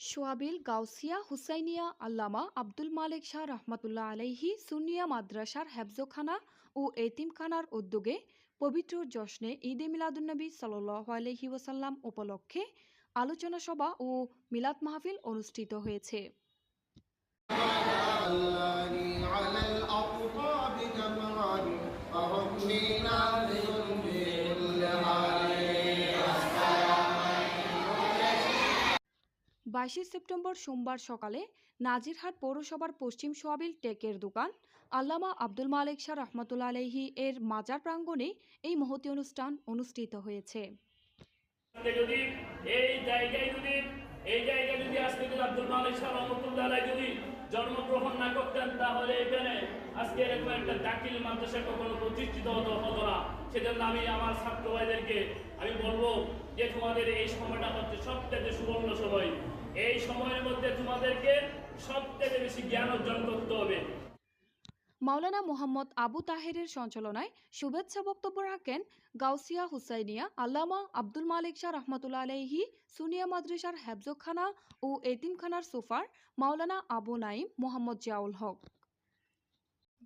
সোয়াবিল গাউসিয়া হুসাইনিয়া আল্লামা আব্দুল মালেক শাহ রহমতুল্লাহ আলাইহি সুনিয়া মাদ্রাসার হেফজোখানা ও এতিমখানার উদ্যোগে পবিত্র জশ্নে ঈদে মিলাদুন্নবী সাল্লাহ আলহি ওসাল্লাম উপলক্ষে আলোচনা সভা ও মিলাদ মাহফিল অনুষ্ঠিত হয়েছে الله على الأقطاب جمران فهمنا বাইশে সেপ্টেম্বর সোমবার সকালে নাজিরহাট পৌরসভার পশ্চিম সোয়াবিল টেকের দোকান আল্লামা আব্দুল মালেক শাহ রহমতুল্লা আলহি এর মাজার প্রাঙ্গণে এই মহতি অনুষ্ঠান অনুষ্ঠিত হয়েছে। এই জায়গায় যদি আজকে যদি আব্দুল মালিক রহমতুল্লাহ যদি জন্মগ্রহণ না করতেন, তাহলে এখানে আজকে এরকম একটা দাখিল মাদ্রাসা কখনো প্রতিষ্ঠিত হতো হতো না। সেজন্য আমি আমার ছাত্র ভাইদেরকে আমি বলব যে তোমাদের এই সময়টা হচ্ছে সব থেকে সুবর্ণ সময়। এই সময়ের মধ্যে তোমাদেরকে সব থেকে বেশি জ্ঞান অর্জন করতে হবে। মাওলানা মোহাম্মদ আবু তাহেরের সঞ্চালনায় শুভেচ্ছা বক্তব্য রাখেন গাউসিয়া হুসাইনিয়া, আল্লামা আব্দুল মালিক শাহ রহমতুল্লা আলাইহি, সুনিয়া মাদ্রাসার হেফজখানা ও এতিমখানার সুফার মাওলানা আবু নাইম মোহাম্মদ জিয়াউল হক।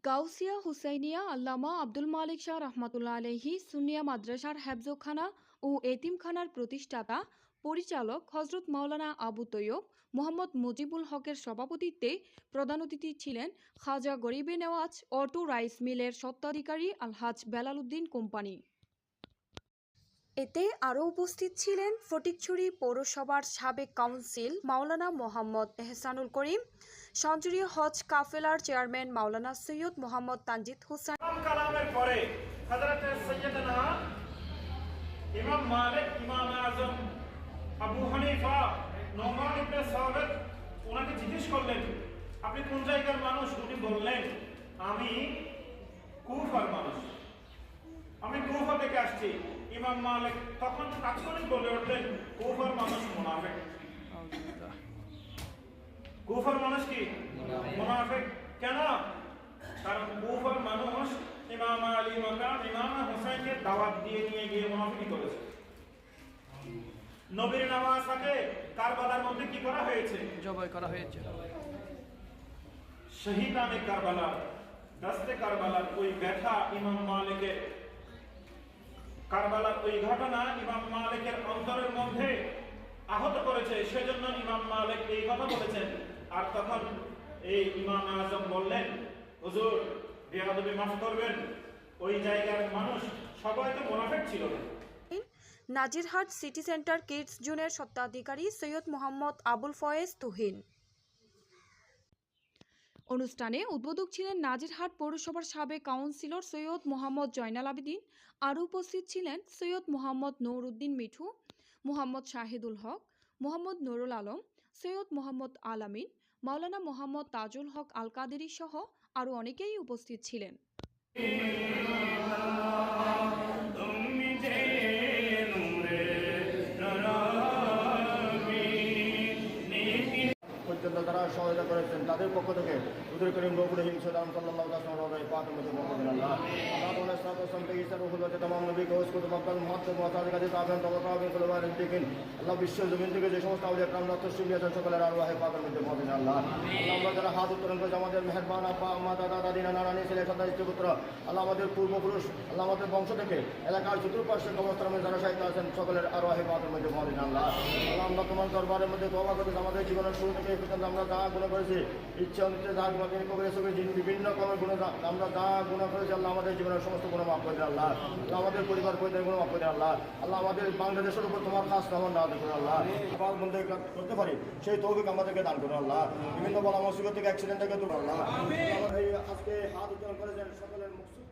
গাউসিয়া হুসাইনিয়া আল্লামা আব্দুল মালিক শাহ রহমতুল্লা আলহি সুনিয়া মাদ্রাসার হেফজখানা ও এতিমখানার প্রতিষ্ঠাতা পরিচালক হজরত মাওলানা আবু তৈয়ব মোহাম্মদ মুজিবুল হকের সভাপতিত্বে প্রধান অতিথি ছিলেন খাজা গরিবে নেওয়াজ অটো রাইস মিলের স্বত্বাধিকারী আলহাজ বেলাল উদ্দিন কোম্পানি। এতে আরও উপস্থিত ছিলেন ফটিকছড়ি পৌরসভার সাবেক কাউন্সিল মাওলানা মোহাম্মদ এহসানুল করিম সঞ্চুরি হজ কাফেলার চেয়ারম্যান মাওলানা সৈয়দ মোহাম্মদ তানজিদ হোসেন। আপনি কোন জায়গার মানুষ? উনি বললেন, আমি কুফার মানুষ। আমি কুফা থেকে আসছি। ইমাম মালিক তখন তাৎক্ষণিক বলে উঠলেন কুফার মানুষ মুনাফিক। কুফার মানুষ কি? মুনাফিক। কেন? কারণ কুফার মানুষ ইমাম আলী মাকাম ইমাম হোসেনকে দাওয়াত দিয়ে নিয়ে গিয়ে মুনাফিকি করেছে। নবীর নামাজকে কারবালার মধ্যে কি করা হয়েছে? জবাই করা হয়েছে। শহীদানে কারবালা দস্তে কারবালার ওই ব্যথা ইমাম মালিকের কারবালার ওই ঘটনা ইমাম মালিকের অন্তরের মধ্যে আহত করেছে, সেজন্য ইমাম মালিক এই কথা বলেছেন। আর তখন এই ইমাম আজম বললেন, হুজুর, বেয়াদবি মাফ করবেন, ওই জায়গার মানুষ সবাই তো মোনাফেক ছিল না। নাজিরহাট সিটি সেন্টার কিডস জোনের স্বত্বাধিকারী সৈয়দ মোহাম্মদ আবুল ফয়েজ তুহিন। অনুষ্ঠানে উদ্বোধক ছিলেন নাজিরহাট পৌরসভার সাবেক কাউন্সিলর সৈয়দ মোহাম্মদ জয়নাল আবেদিন। আরও উপস্থিত ছিলেন সৈয়দ মোহাম্মদ নৌরুদ্দিন মিঠু, মোহাম্মদ শাহিদুল হক, মোহাম্মদ নুরুল আলম, সৈয়দ মোহাম্মদ আলামিন মাওলানা মোহাম্মদ তাজুল হক আল কাদেরি সহ আরও অনেকেই উপস্থিত ছিলেন। সহায়তা করেছেন তাদের পক্ষ থেকে। আমাদের পূর্বপুরুষ, আল্লাহ আমাদের বংশ থেকে এলাকার চতুর্পার্শ্বে কবরস্থানে যারা সাহিত্য আছেন, সকলের আরওয়াহ পাক মুজে মুহাম্মদ আল্লাহ। আল্লাহ আমরা তোমার দরবারের মধ্যে দোয়া আমাদের জীবনের শুরু থেকে আমরা যা করেছি, ইচ্ছা অনুযায়ী তিনি কবরে সবে যিনি বিভিন্ন কমের গুণ আমরা যা গুণা করেছি, আল্লাহ আমাদের জীবনের সমস্ত গুণ মাফ করে আল্লাহ। আল্লাহ আমাদের পরিবার পরিবার গুণ মাফ করে আল্লাহ। আল্লাহ আমাদের বাংলাদেশের উপর তোমার খাস তেমন না করে আল্লাহ। পাক বন্ধে করতে পারি, সেই তৌফিক আমাদেরকে দান করে আল্লাহ। বিভিন্ন বলা মুসিবত থেকে অ্যাক্সিডেন্ট থেকে দূর আল্লাহ। আজকে হাত উত্তোলন করেছেন সকলের আল্লাহ